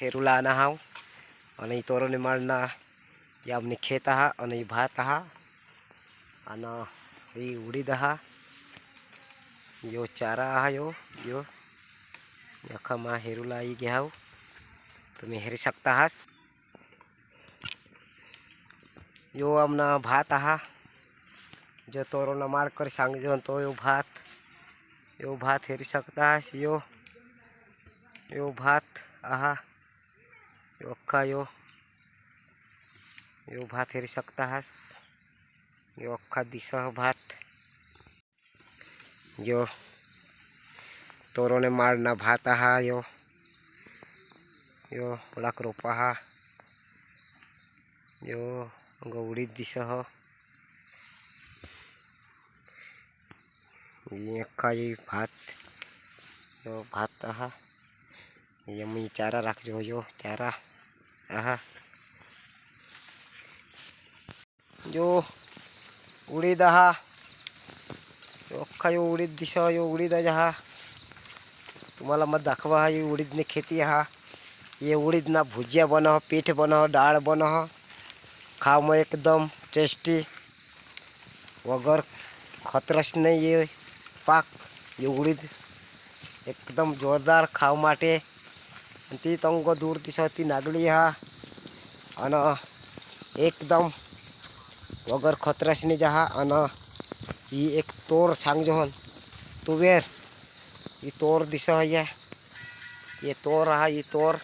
थेरुला आणा हाव आणि तोरण माळना या आमने खेत आणि भात ही उडीद, यो चारा आहा यो यो यखमा हेरुला आई घ्याव तुम्ही हेरी शकता आहात यो आमना भात आहा जो तोरण माळ कर सांगजो तो यो भात यो भात हेरी सकता आहास यो यो भात आहा यो अख्खा यो यो भात हेरी सकता आहास यो अख्खा दिसह भात यो तोरणे माळना भात आहा यो यो लाख रोपा हा यो गवडीत दिसह ये अख्खा ये भात यो भात आहा ये मी चारा राखजो यो चारा जो उडीद आहा जो अख्खा जो उडीद दिसा जो उडीद जहा तुम्हाला मत दाखवा उड़ीद ने खेती हा ये उड़ीद ना भुजिया बनाओ पीठ बनाओ दाल बनाओ खाओ में एकदम टेस्टी वगर खतरस नहीं ये पाक ये उड़ीद एकदम जोरदार खाओ माटे आणि ती तंग दूर दिसा ती नागली हा आणि एकदम वगर खतराशनी जे हा ही एक तोर सांगजो हल तुवेर ये तोर दिशा या ये तोर हा ये तोर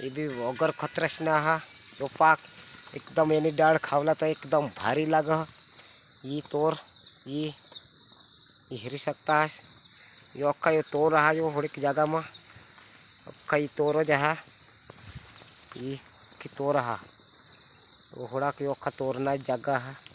ये भी वगर खतराशना हा जो पाक एकदम ये डाल खावला तो एकदम भारी लाग ये तोर ये हिरी सकता यो अक्का यो तोर हा जो होड़ी की जागा में अख्खा कई तोर जहा। ये की तोर रहा ओहड़ा होड़ा की अख्खा तोरना जगह है।